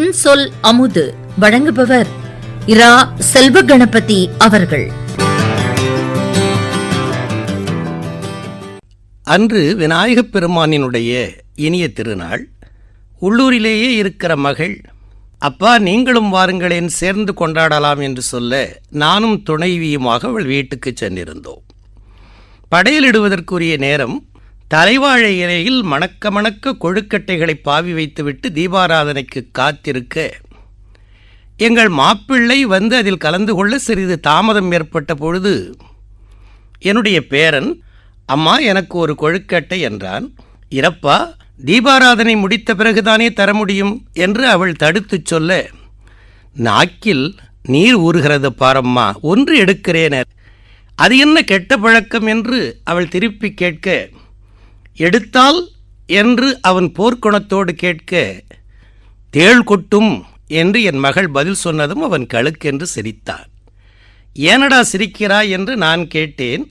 இன்சொல் அமுது. வழங்குபவர் இரா செல்வ கணபதி அவர்கள். அன்று விநாயகப் பெருமானினுடைய இனிய திருநாள். உள்ளூரிலேயே இருக்கிற மகள் அப்பா நீங்களும் வாருங்களேன் சேர்ந்து கொண்டாடலாம் என்று சொல்ல நானும் துணைவியுமாக அவள் வீட்டுக்கு சென்றிருந்தோம். படையலிடுவதற்குரிய நேரம் தலைவாழை இலையில் மணக்க மணக்க கொழுக்கட்டைகளை பாவி வைத்துவிட்டு தீபாராதனைக்கு காத்திருக்க. எங்கள் மாப்பிள்ளை வந்து அதில் கலந்து கொள்ள சிறிது தாமதம் ஏற்பட்ட பொழுது என்னுடைய பேரன் அம்மா எனக்கு ஒரு கொழுக்கட்டை என்றான். இறப்பா தீபாராதனை முடித்த பிறகுதானே தர முடியும்? என்று அவள் தடுத்துச் சொல்ல நாக்கில் நீர் ஊறுகிறது பாரம்மா ஒன்று எடுக்கிறேனர். அது என்ன கெட்ட பழக்கம்? என்று அவள் திருப்பி கேட்க எடுத்தால் என்று அவன் போர்க்குணத்தோடு கேட்க தேள் கொட்டும் என்று என் மகள் பதில் சொன்னதும் அவன் கழுக்கென்று சிரித்தான். ஏனடா சிரிக்கிறாய்? என்று நான் கேட்டேன்.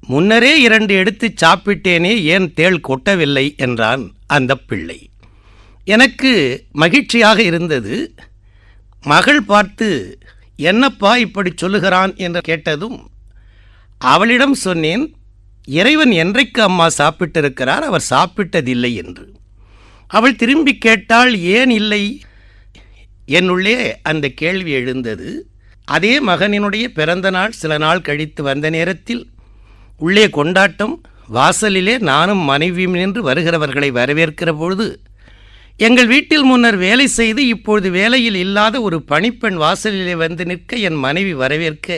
முன்னரே இரண்டு எடுத்துச் சாப்பிட்டேனே ஏன் தேள் கொட்டவில்லை? என்றான் அந்த பிள்ளை. எனக்கு மகிழ்ச்சியாக இருந்தது. மகள் பார்த்து என்னப்பா இப்படி சொல்லுகிறான்? என்று கேட்டதும் அவளிடம் சொன்னேன் இறைவன் என்றைக்கு அம்மா சாப்பிட்டிருக்கிறார் அவர் சாப்பிட்டதில்லை என்று. அவள் திரும்பி கேட்டால் ஏன் இல்லை? என்னுள்ளே அந்த கேள்வி எழுந்தது. அதே மகனினுடைய பிறந்த நாள் சில நாள் கழித்து வந்த நேரத்தில் உள்ளே கொண்டாட்டம் வாசலிலே நானும் மனைவியும் நின்று வருகிறவர்களை வரவேற்கிற பொழுது எங்கள் வீட்டில் முன்னர் வேலை செய்து இப்பொழுது வேலையில் இல்லாத ஒரு பணிப்பெண் வாசலிலே வந்து நிற்க என் மனைவி வரவேற்க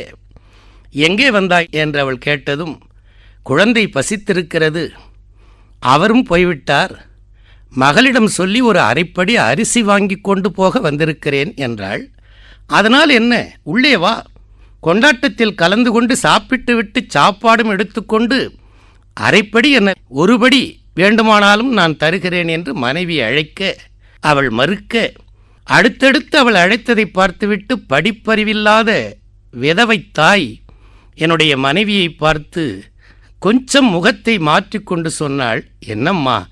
எங்கே வந்தாய்? என்று அவள் கேட்டதும் குழந்தை பசித்திருக்கிறது. அவரும் போய்விட்டார். மகளிடம் சொல்லி ஒரு அரைப்படி அரிசி வாங்கி கொண்டு போக வந்திருக்கிறேன் என்றாள். அதனால் என்ன? உள்ளே வா. கொண்டாட்டத்தில் கலந்து கொண்டு சாப்பிட்டு விட்டு சாப்பாடும் எடுத்துக்கொண்டு அரைப்படி என்ன? ஒருபடி வேண்டுமானாலும் நான் தருகிறேன் என்று மனைவி அழைக்க அவள் மறுக்க அடுத்தடுத்து அவள் அழைத்ததை பார்த்துவிட்டு படிப்பறிவில்லாத விதவை தாய் என்னுடைய மனைவியை பார்த்து கொஞ்சம் முகத்தை மாற்றிக்கொண்டு சொன்னாள் என்னம்மா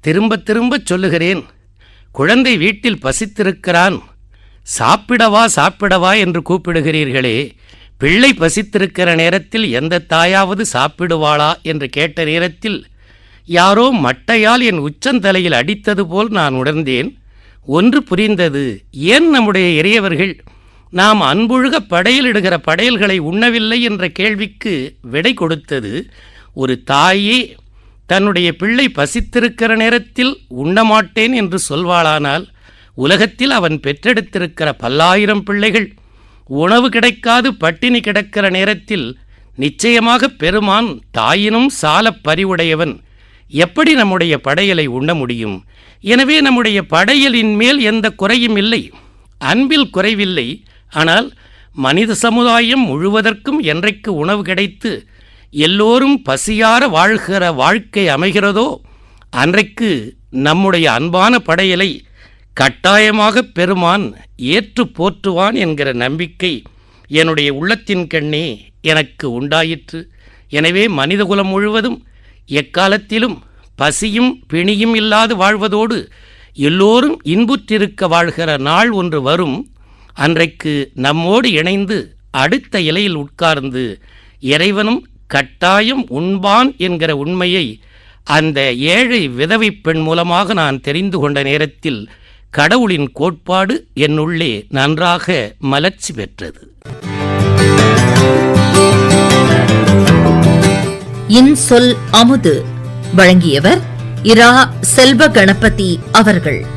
திரும்ப திரும்ப சொல்லுகிறேன். குழந்தை வீட்டில் பசித்திருக்கிறான். சாப்பிடவா சாப்பிடவா என்று கூப்பிடுகிறீர்களே. பிள்ளை பசித்திருக்கிற நேரத்தில் எந்த தாயாவது சாப்பிடுவாளா? என்று கேட்ட நேரத்தில் யாரோ மட்டையால் என் உச்சந்தலையில் அடித்தது போல் நான் உணர்ந்தேன். ஒன்று புரிந்தது. ஏன் நம்முடைய இறையவர்கள் நாம் அன்புழுக படையலிடுகிற படையல்களை உண்ணவில்லை என்ற கேள்விக்கு விடை கொடுத்தது ஒரு தாயே தன்னுடைய பிள்ளை பசித்திருக்கிற நேரத்தில் உண்ணமாட்டேன் என்று சொல்வாளானால் உலகத்தில் அவன் பெற்றெடுத்திருக்கிற பல்லாயிரம் பிள்ளைகள் உணவு கிடைக்காது பட்டினி கிடக்கிற நேரத்தில் நிச்சயமாக பெருமான் தாயினும் சாலப் பரிவுடையவன். எப்படி நம்முடைய படையலை உண்ண முடியும்? எனவே நம்முடைய படையலின் மேல் எந்த குறையும் இல்லை. அன்பில் குறைவில்லை. ஆனால் மனித சமுதாயம் முழுவதற்கும் என்றைக்கு உணவு கிடைத்து எல்லோரும் பசியார வாழ்கிற வாழ்க்கை அமைகிறதோ அன்றைக்கு நம்முடைய அன்பான படையலை கட்டாயமாக பெருமான் ஏற்று போற்றுவான் என்கிற நம்பிக்கை என்னுடைய உள்ளத்தின் கண்ணே எனக்கு உண்டாயிற்று. எனவே மனிதகுலம் முழுவதும் எக்காலத்திலும் பசியும் பிணியும் இல்லாது வாழ்வதோடு எல்லோரும் இன்புற்றிருக்க வாழ்கிற நாள் ஒன்று வரும். அன்றைக்கு நம்மோடு இணைந்து அடுத்த இலையில் உட்கார்ந்து இறைவனும் கட்டாயம் உண்பான் என்கிற உண்மையை அந்த ஏழை விதவை பெண் மூலமாக நான் தெரிந்து கொண்ட நேரத்தில் கடவுளின் கோட்பாடு என்னுள்ளே நன்றாக மலர்ச்சி பெற்றது. இன்சொல் அமுது. வழங்கியவர் இரா செல்வ கணபதி அவர்கள்.